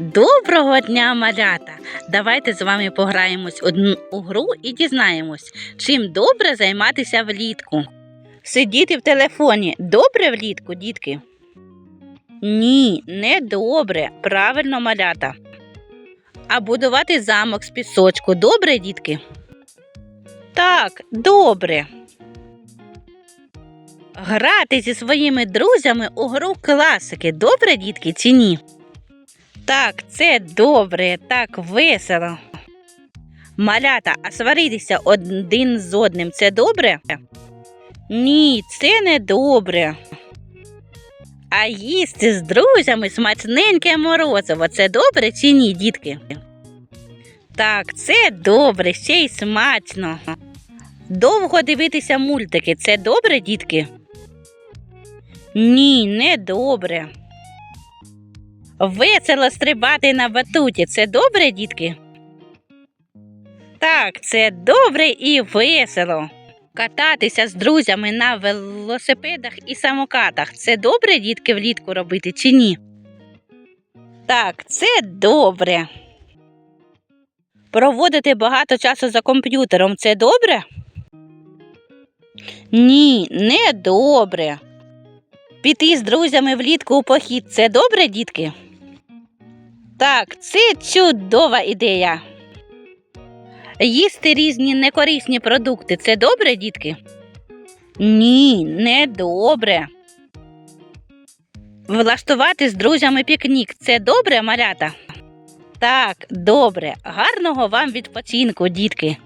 Доброго дня, малята! Давайте з вами пограємось одну у гру і дізнаємось, чим добре займатися влітку. Сидіти в телефоні добре влітку, дітки? Ні, не добре. Правильно, малята. А будувати замок з пісочку добре, дітки? Так, добре. Грати зі своїми друзями у гру класики добре, дітки, чи ні? Так, це добре, так весело. Малята, а сваритися один з одним це добре? Ні, це не добре. А їсти з друзями смачненьке морозиво це добре чи ні, дітки? Так, це добре, ще й смачно. Довго дивитися мультики це добре, дітки? Ні, не добре. Весело стрибати на батуті. Це добре, дітки? Так, це добре і весело. Кататися з друзями на велосипедах і самокатах. Це добре, дітки, влітку робити чи ні? Так, це добре. Проводити багато часу за комп'ютером це добре? Ні, не добре. Піти з друзями влітку у похід це добре, дітки? Так, це чудова ідея. Їсти різні некорисні продукти це добре, дітки? Ні, не добре. Влаштувати з друзями пікнік це добре, малята? Так, добре. Гарного вам відпочинку, дітки.